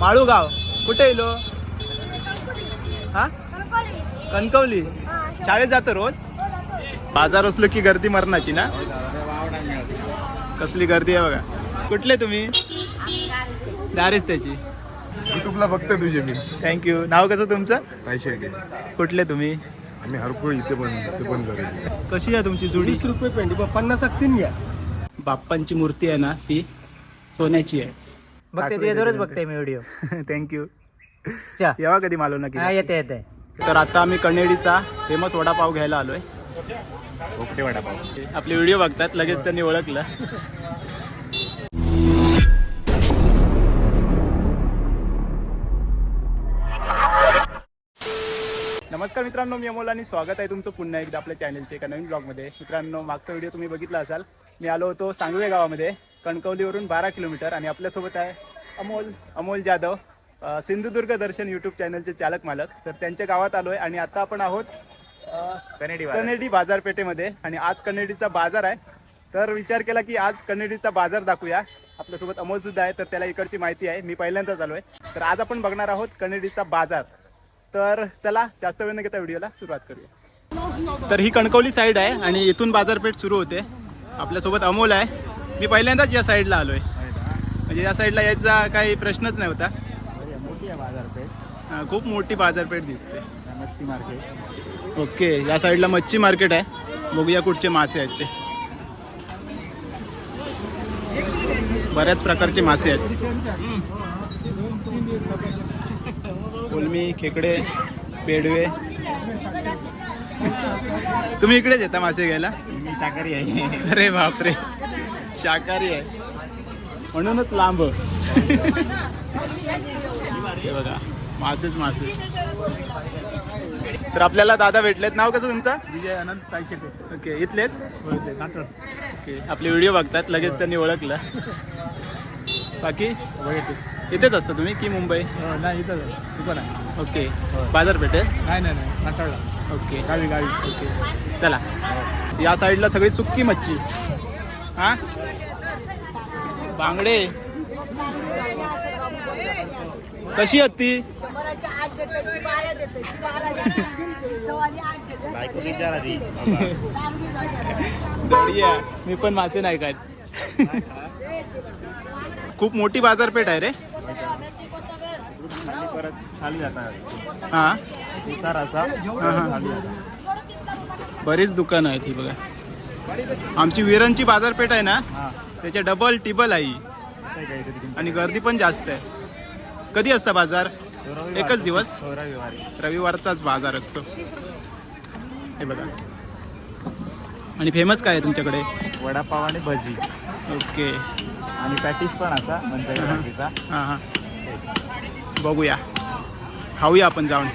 माळूगाव. कुठे येलो हा? कणकवली. शाळेत जातो रोज? बाजार असलो की गर्दी मरणाची ना? कसली गर्दी आहे बघा. कुठले तुम्ही? दारेच त्याची. युट्यूबला बघतोय तुझे मी. थँक्यू नाव कसं तुमचं? पैसे कुठले तुम्ही? आम्ही हरकुळ इथे पण इथे पण करू. कशी आहे तुमची जुडी? वीस रुपये पेंडी. पन्नास तीन घ्या. बाप्पांची मूर्ती आहे ना ती? सोन्याची आहे. बघते बघते मी व्हिडिओ थँक्यू चा येवा कधी हा नक्की येते येते. तर आता आम्ही कणेडीचा फेमस वडापाव घ्यायला आलोय. ओके वडापाव. आपले व्हिडिओ बघतात लगेच त्यांनी ओळखलं. नमस्कार मित्रांनो मी अमोल आणि स्वागत आहे तुमचं पुन्हा एकदा आपल्या चॅनलच्या एका नवीन ब्लॉगमध्ये मित्रांनो मागचा व्हिडिओ तुम्ही बघितला असाल. मी आलो होतो सांगवे गावामध्ये. कणकवलीवरून बारा किलोमीटर आणि आपल्यासोबत आहे अमोल अमोल जाधव सिंधुदुर्ग दर्शन यूट्यूब चॅनलचे चालक मालक. तर त्यांच्या गावात आलो आहे आणि आता आपण आहोत कनेडी कनेडी बाजारपेठेमध्ये. आणि आज कनेडीचा बाजार आहे. तर विचार केला की आज कनेडीचा बाजार दाखवूया. आपल्यासोबत अमोल सुद्धा आहे तर त्याला इकडची माहिती आहे. मी पहिल्यांदाच आलो आहे तर आज आपण बघणार आहोत कनेडीचा बाजार. तर चला जास्त वेळ न घेता व्हिडिओला सुरुवात करूया. तर ही कणकवली साईड आहे आणि इथून बाजारपेठ सुरू होते. आपल्यासोबत अमोल आहे. मी पहिल्यांदाच या साईडला आलो आहे म्हणजे या साईडला यायचा काही प्रश्नच नाही होता मोठी आहे बाजारपेठ हा, खूप मोठी बाजारपेठ दिसते. मच्छी मार्केट ओके या साईडला मच्छी मार्केट आहे. बघूया कुठचे मासे आहेत ते. बऱ्याच प्रकारचे मासे आहेत. कोलमी खेकडे पेडवे तुम्ही इकडेच येता मासे घ्यायला? मी आहे अरे बापरे. शाकाहारी आहे. म्हणूनच लांब. हे बघा मासेच मासे. तर आपल्याला दादा भेटलेत. नाव कसं तुमचं? विजय अनंत तायशेटे ओके इथलेच? ओके आपले व्हिडिओ बघतात लगेच त्यांनी ओळखलं. बाकी? इथेच असता तुम्ही की मुंबई? नाही इथं दुकान आहे. ओके बाजारपेठ आहे नाही नाही नाही नाटकला. ओके. गावी गावी. ओके. चला. या साईडला सगळी सुक्की मच्छी. हा? बांगडे. कशी आहेत ती? दडिया. मी पण मासे नाही काय खूप मोठी बाजारपेठ आहे रे. हा? बरीच दुकानं आहेत ही बघा. आमची विरणची बाजारपेठ आहे ना? त्याच्या डबल टिबल आहे किंमत. आणि गर्दी पण जास्त आहे. कधी असतं बाजार? रविवार. एकच दिवस? हो, रविवारी रविवारचाच बाजार असतो. हे बघा. आणि फेमस काय आहे तुमच्याकडे? वडापाव आणि भजी. ओके. आणि पॅटीस पण असा म्हणजे भाजीचा हां. हां बघूया. खाऊया आपण जाऊन.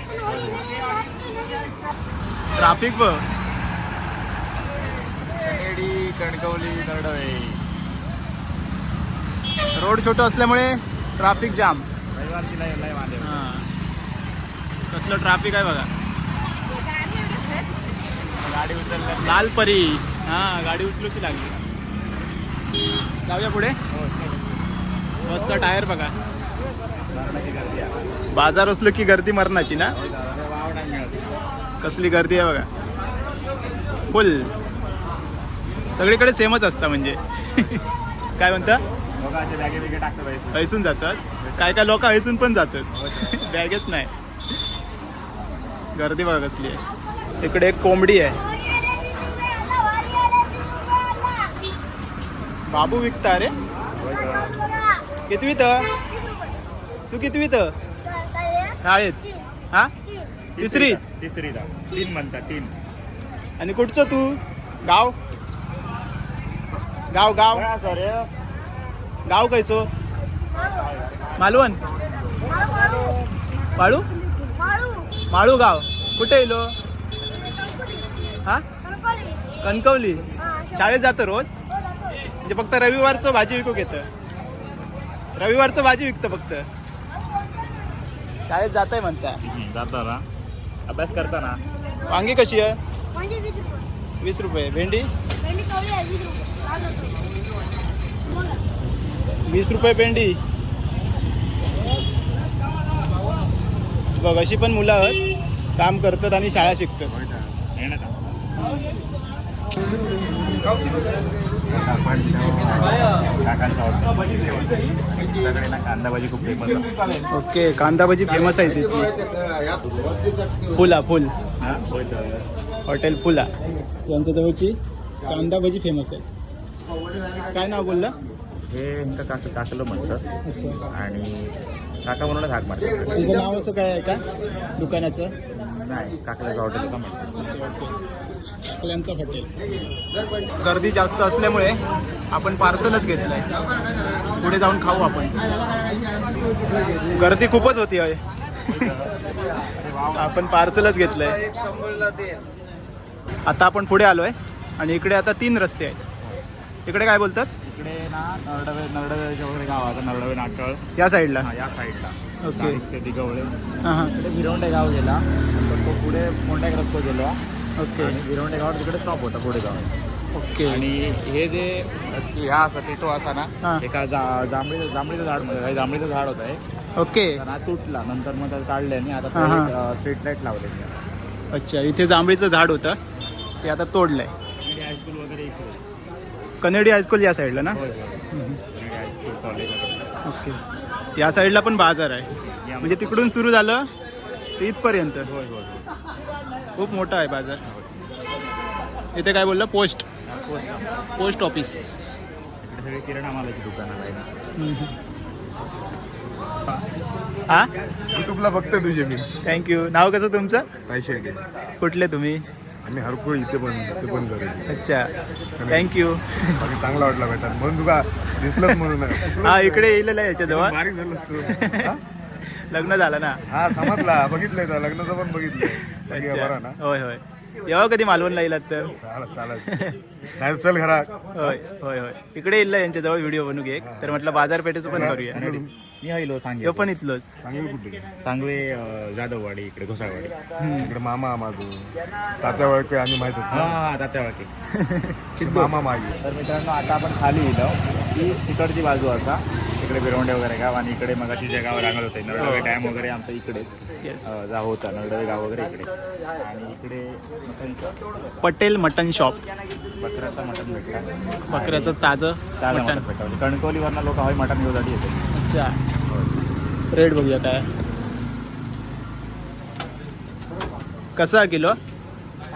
ट्राफिक बघ. कणकवली नरडवे रोड छोटं असल्यामुळे ट्राफिक जाम रविवारची हां. कसलं ट्राफिक आहे बघा. गाडी उचलल्या लाल परी हां गाडी उचलू की लागली. जाऊया पुढे. हो मस्त टायर बघा. मरणाची गर्दी आहे. बाजार असलो की गर्दी मरणाची ना? वाव नाही मिळत. कसली गर्दी आहे बघा. फुल. सगळीकडे सेमच असतं म्हणजे. काय म्हणता? बघा असे बॅगे बिगे टाकतो पैसे हैसून जातात. काय काय लोक हैसून पण जातात. बॅगेच नाही. गर्दी बघा कसली आहे. इकडे एक कोंबडी आहे. बाबू विकता रे. कितवीत तू कितवीत शाळेत. हा? तिसरी? तिसरीला. तीन म्हणतात तीन. आणि कुठचं तू? गाव? गाव गाव. सर गाव कायचो मालवण? वाळू माळू गाव. कुठे येलो हा? कणकवली. शाळेत जातो रोज? म्हणजे फक्त रविवारचं भाजी विकू घेतं. रविवारचं भाजी विकतं फक्त. शाळेत जात आहे म्हणता. जातो ना अभ्यास करताना. वांगी कशी आहे? वीस रुपये. भेंडी? वीस रुपये. भेंडी बघ अशी पण मुलं आहेत. काम करतात आणि शाळा शिकतात. ओके कांदा भजी फेमस आहे तिथली. फुला फुल. हा. हॉटेल फुला. यांच्या जवळची कांदा भजी फेमस आहे. काय नाव बोललं? हे इंका काक काकलं म्हणतात. अच्छा आणि काका म्हणूनच हाक मारतात. तुझं नाव असं काय आहे का? दुकानाचं? नाही काकल्याचं हॉटेलचं म्हणतात. आपल्यांचं हॉटेल. गर्दी जास्त असल्यामुळे आपण पार्सलच घेतलंय पुढे जाऊन खाऊ आपण. गर्दी खूपच होती आहे. आपण पार्सलच घेतलंय. आता आपण पुढे आलोय. आणि इकडे आता तीन रस्ते आहेत. इकडे काय बोलतात? इकडे ना नरडवे नरडवेच्या वगैरे गाव आहे नरडवे नाटळ या साईडला? हा, या साईडला. ओके. ते दिगवळे हां इकडे विरवंडे गाव गेला. नंतर तो पुढे मोंड्याक रस्तो गेला. ओके. आणि विरवंडे गावात तिकडे स्टॉप होता पुढे गाव ओके. आणि हे जे ह्या असा टिटो असा हा. ना एका जा- जांभळी जांभळीचं झाडमध्ये काही जांभळीचं झाड होतं हे. ओके. तर हा तुटला. नंतर मग त्याला काढले आणि आता हा, हा. स्ट्रीट लाइट लावले अच्छा. इथे जांभळीचं झाड होतं. ते आता तोडलंय. हायस्कूल वगैरे इकडे. कनेडी हायस्कूल या साईडला ना? ओके या साईडला पण बाजार आहे. म्हणजे तिकडून सुरू झालं ते इथपर्यंत खूप मोठा आहे बाजार. इथे काय बोललं? पोस्ट पोस्ट ऑफिस इकडे सगळे किराणा मालाची दुकानं आहे ना. हा? युट्यूबला बघते तुझे मी. थँक्यू नाव कसं तुमचं? पैसे कुठले तुम्ही? आम्ही हरकुळ इथे पण ते पण करेल अच्छा. थँक्यू बाकी चांगला वाटला बेटा म्हणून तुका दिसलंच म्हणून हा इकडे येईल याच्याजवळ. बारीक हा? लग्न झालं ना? हा समजला. बघितलंय तर लग्नाचं पण बघितलंय. काय बरं ना. होय होय. येवा कधी मालवणला येलात तर? चालत चालत नाही चल घरात. होय होय होय. इकडे येईल यांच्याजवळ व्हिडिओ बनवू घे तर म्हटलं बाजारपेठेचं पण करूया मी हयलो सांगे. यो पण इथलंच. सांगेल कुठे? सांगवे अं, जाधववाडी इकडे घोसाळवाडी. इकडे मामा माझं तात्या वळके आणि माहीत होत. हा तात्या वाकी मामा मागे. तर मित्रांनो आता आपण खाली येलो की तिकडची बाजू असा इकडे बिरवंडे वगैरे गाव आणि इकडे मगाशी जे गाव रांगत होते नरडवे डॅम वगैरे आमचं इकडेच. येस अं, जा होता नरडवे गाव वगैरे इकडे. आणि इकडे पटेल मटन शॉप बकऱ्याचं मटण भेटतं बकऱ्याचं ताजं ताजं मटन मटण भेटतं कणकवलीवरनं लोक हवाई मटण घेऊन येते. अच्छा. रेट बघूया काय. कसं आहे किलो?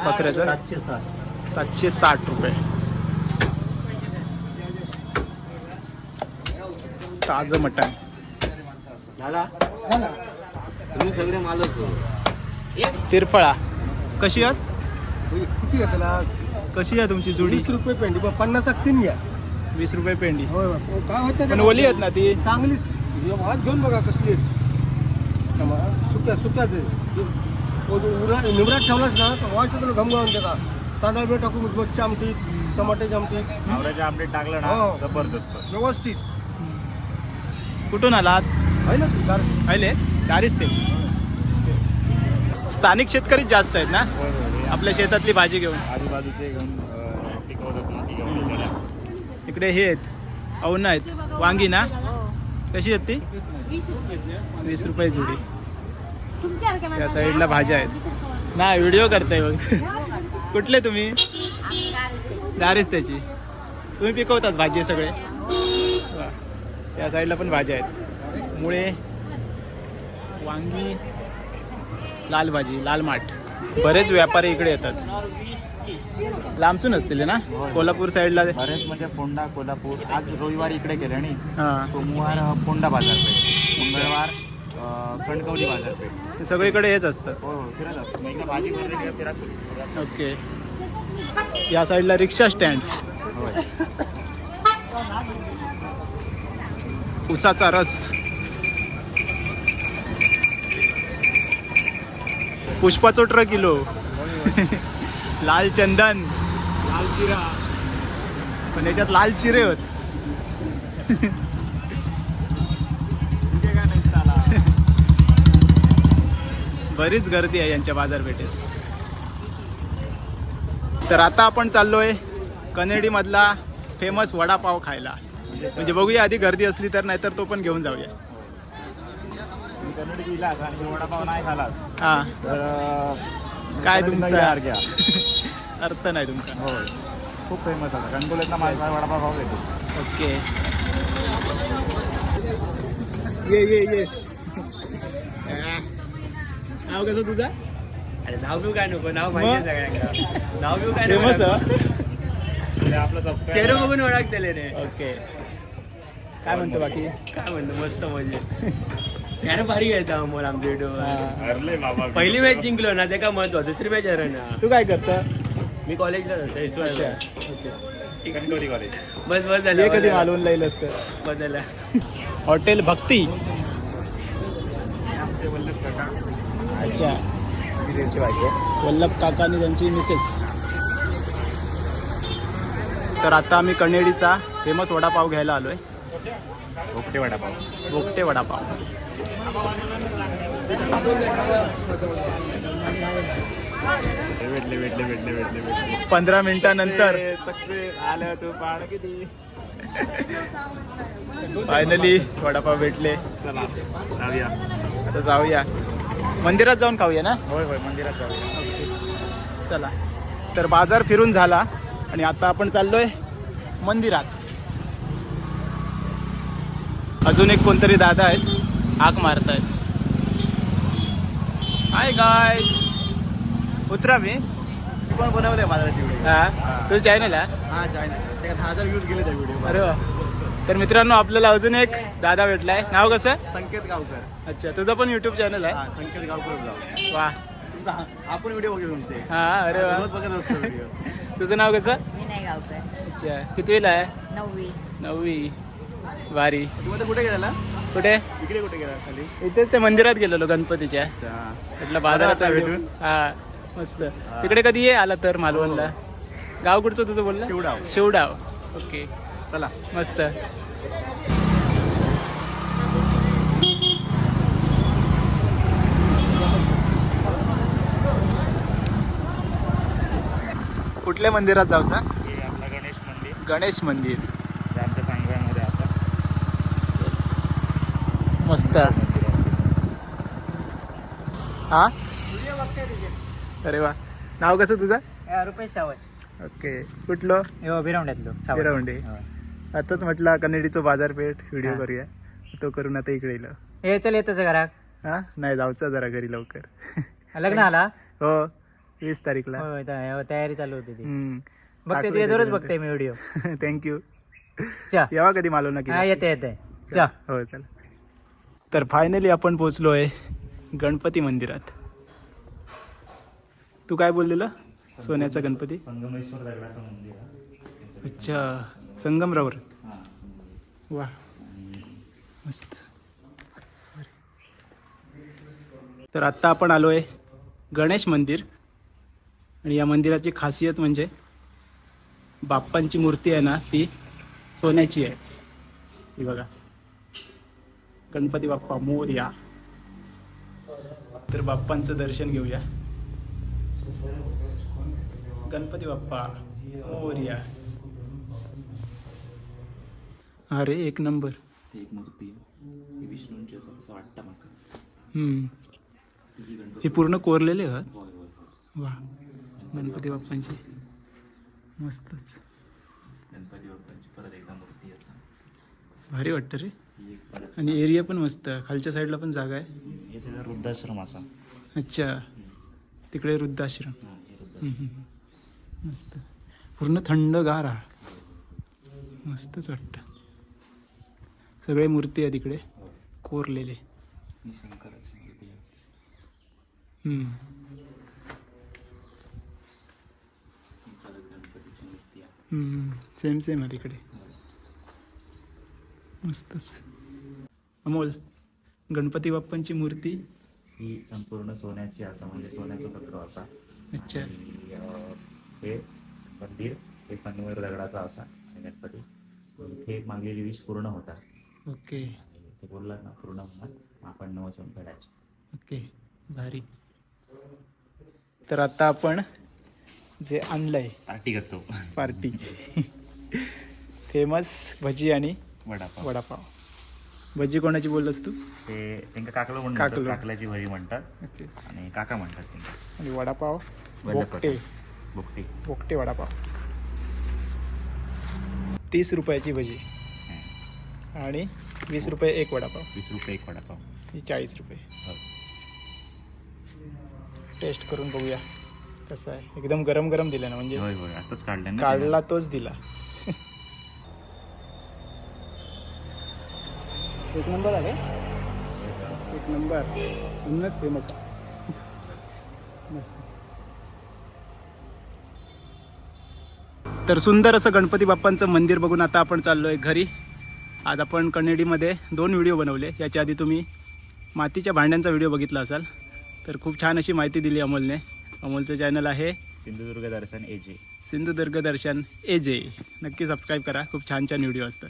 बकऱ्याचं? सातशे सात सातशे साठ रुपये. ताजं मटण. तुम्ही सगळे मालक तिरफळा. कशी आहेत? किती घेतला कशी आहे तुमची जुडी? वीस रुपये पेंडी. बा पन्नास तीन घ्या. वीस रुपये पेंडी. होय. हो, काय होतं पण ओली आहेत ना ती. चांगलीच हे आज घेऊन बघा कसली आहेत. त्यामुळं सुक्या सुक्याच आहे. तो जो उरा निवडात ठेवलाच ना तर व्हायचं तुला घमगावून देता तांदळ बे टाकून मच्छी आमटी टमाट्याची आमटी आमलेट टाकलं ना हो. जबरदस्त. व्यवस्थित. कुठून आलात? आहे ना तू गार पहिले दारीच ते. स्थानिक शेतकरीच जास्त आहेत ना? आपल्या शेतातली भाजी घेऊन. आजूबाजूचे घेऊन अं, टिकवतात ना ती घेऊन येतात. इकडे हे आहेत. अवन्न आहेत. वांगी ना? कशी आहेत ती? वीस रुपये जुडी. या साईडला भाज्या आहेत. ना व्हिडिओ करताय बघ. कुठले तुम्ही? दारीच त्याची. तुम्ही पिकवताच भाजी सगळे. या साईडला पण भाज्या आहेत. मुळे वांगी लाल भाजी लाल माठ. बरेच व्यापारी इकडे येतात. लांबसून असतील ना? कोल्हापूर साईडला बरेच म्हणजे फोंडा कोल्हापूर. आज रविवार इकडे गेले आणि हां. सोमवार फोंडा बाजारपेठ. मंगळवार कणकवली बाजारपेठ. ते सगळीकडे हेच असतं. हो हो ओके. या साईडला रिक्षा स्टँड. उसाचा रस. पुष्पाचो ट्रक किलो लाल चंदन. लाल चिरा. पण याच्यात लाल चिरे होत. बरीच गर्दी आहे यांच्या बाजारपेठेत तर आता आपण चाललोय कनेडी मधला फेमस वडापाव खायला. म्हणजे बघूया आधी गर्दी असली तर नाहीतर तो पण घेऊन जाऊया. वडापाव नाही खालास हा. काय तुमचा? अर्थ नाही तुमचा. होय. खूप फेमस आता. कणकोलीतला माझा वडापाव खाऊ येतो ओके. ये ये ये. नाव कसं तुझा? अरे नाव बिव काय नको? नाव माहिती आहे सगळ्यांना. नाव बिव काय फेमस नको आपलं चेहरा सबस्क्राईब बघून ओळखतेले रे ओके. काय म्हणतो बाकी? काय म्हणतो? मस्त म्हणजे. यार भारी घ्यायचा अमोल आमच्या व्हिडिओ हरले बाबा. पहिली मॅच जिंकलो ना ते का महत्त्व दुसरी मॅच हरव ना तू काय करतं? मी कॉलेजला असतो एसवायला ओके. कणकोली कॉलेज बस बस ये झालं. कधी मालवून लाईल असतं? बस झालं. हॉटेल भक्ती. अच्छा. वल्लभ काका आणि त्यांची मिसेस तर आता आम्ही कणेडीचा फेमस वडापाव घ्यायला आलोय. भोपटे वडापाव. बोगटे वडापाव. भेटले भेटले भेटले भेटले भेटले पंधरा मिनिटानंतर. सक्सेस आलं तू पाण किती? फायनली वडापाव भेटले. चला जाऊया. आता जाऊया. मंदिरात जाऊन खाऊया ना? होय होय मंदिरात जाऊया. चला. तर बाजार फिरून झाला आणि आता आपण चाललोय मंदिरात. अजून एक कोणतरी दादा आहेत हाक मारतायत. हाय गाय उतरा मी पण बनवलंय बाजाराची व्हिडिओ हा. तुझं चॅनल आहे? हा जाय ना ते दहा हजार व्ह्यूज गेले त्या व्हिडिओ अरे वा. तर मित्रांनो आपल्याला अजून एक दादा भेटलाय. नाव कसं? संकेत गावकर. अच्छा तुझं पण युट्यूब चॅनल आहे? हा संकेत गावकर ब्लॉग. वा. तुमचा हा- हा पण व्हिडिओ बघे तुमचे. हा अरे वा. रोज बघत असतो व्हिडिओ तुझं नाव कसं? विनय गावकर. अच्छा कितवीला आहे? नववी. नववी. वारी तू आता कुठे गेला कुठे? इकडे कुठे गेला खाली? इथेच ते मंदिरात गेलेलो गणपतीच्या. अच्छा. म्हटलं बाजाराचा. भेटून. हा. मस्त. तिकडे कधी ये आला तर मालवणला? गाव कुठचं तुझं बोललं शिवडाव. शिवडाव. ओके चला. मस्त. कुठल्या मंदिरात हे आपलं गणेश मंदिर. गणेश मंदिर. ते आमच्या सांगव्यामध्ये आता. मस्त. हा? अरे वा. नाव कसं तुझं? रुपेश सावंत. ओके. कुठलं? हो बिरवण्यातलो हिरवंडे आताच म्हटलं कनेडीचं बाजारपेठ व्हिडिओ हा. करूया. तो करून आता इकडे येलो हे चल येतच घरात. हा? नाही जाऊचा जरा घरी लवकर. लग्न आला? हो वीस तारीखला. होय तयारी चालू होती. बघते तुझ्या दररोज. बघते मी व्हिडिओ. थँक्यू यावा कधी मालव ना हा येते येते. हो चला. तर फायनली आपण पोचलो आहे गणपती मंदिरात. तू काय बोललेलं? सोन्याचा गणपती? संगमेश्वर दगडाचं मंदिर आहे. अच्छा संगमरावर. हा. वा मस्त. तर आत्ता आपण आलो आहे गणेश मंदिर. आणि या मंदिराची खासियत म्हणजे बाप्पांची मूर्ती आहे ना ती सोन्याची आहे. ही बघा. गणपती बाप्पा मोरया. तर बाप्पांचं दर्शन घेऊया. गणपती बाप्पा मोरया अरे एक नंबर. ती एक मूर्ती आहे. ती विष्णूंची असं तसं वाटतं माका. हम्म. ही गणपती हे पूर्ण कोरलेले आहात? होय होय होय. वा. गणपती बाप्पांची. मस्तच. गणपती बाप्पांची परत एकदा मूर्ती असं. भारी वाटतं रे. ही एक परत आणि एरिया पण मस्त खालच्या साईडला पण जागा आहे. हे सगळं वृद्धाश्रम असा. अच्छा. तिकडे वृद्धाश्रम. मस्त. पूर्ण थंडगार हा मस्तच वाटतं. सगळे मूर्ती आहे तिकडे कोरलेले. सेम सेम आहे तिकडे मस्तच. अमोल गणपती बाप्पांची मूर्ती ही संपूर्ण सोन्याची असा म्हणजे सोन्याचं पत्र असा. अच्छा. हे मंदिर हे संगमेर दगडाचा असा आणि गणपती. इथे मागलेली विष पूर्ण होता ओके. ते बोललात ना पूर्ण होणार आपण नवचून फेडायचो. ओके भारी. तर आता आपण जे आणलंय पार्टी करतो. पार्टी. फेमस भजी आणि वडापाव. वडापाव. भजी कोणाची बोललास तू? ते त्यांना काकलो म्हणतात, काकलो. काकल्याची भजी म्हणतात. ओके. आणि काका म्हणतात त्यांना. आणि वडापाव? वडापाव. बोकटे बुकटी बोकटे वडापाव. तीस रुपयाची भजी. आणि वीस रुपये एक वडापाव. वीस रुपये एक वडापाव. ही चाळीस रुपये. हो. टेस्ट करून बघूया. कसं आहे. एकदम गरम गरम दिलं ना म्हणजे होय होय. आताच काढलं ना काढला तोच दिला. एक नंबर आहे. एक नंबर. उन्नत फेमस मस्त. तर सुंदर असं गणपती बाप्पांचं मंदिर बघून आता आपण चाललोय घरी. आज आपण कन्नडीमध्ये दोन व्हिडिओ बनवले. याच्या आधी तुम्ही मातीच्या भांड्यांचा व्हिडिओ बघितला असाल. तर खूप छान अशी माहिती दिली अमोलने. अमोलचं चॅनल आहे Sindhudurg Darshan A J Sindhudurg Darshan A J नक्की सबस्क्राईब करा. खूप छान छान व्हिडिओ असतात.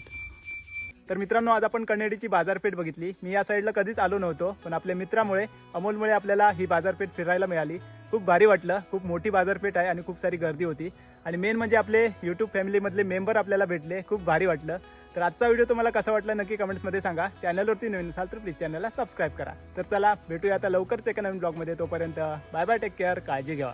तर मित्रांनो आज आपण कन्नडीची बाजारपेठ बघितली. मी या साईडला कधीच आलो नव्हतो पण आपल्या मित्रामुळे अमोलमुळे आपल्याला ही बाजारपेठ फिरायला मिळाली. खूप भारी वाटलं. खूप मोठी बाजारपेठ आहे आणि खूप सारी गर्दी होती. आणि मेन म्हणजे आपले यूट्यूब फॅमिलीमधले मेंबर आपल्याला भेटले. खूप भारी वाटलं. तर आजचा व्हिडिओ तुम्हाला कसा वाटला नक्की कमेंट्समध्ये सांगा. चॅनलवरती नवीन असाल तर प्लीज चॅनलला सबस्क्राईब करा. तर चला भेटूया आता लवकरच एका नवीन ब्लॉगमध्ये तोपर्यंत बाय बाय टेक केअर काळजी घ्या.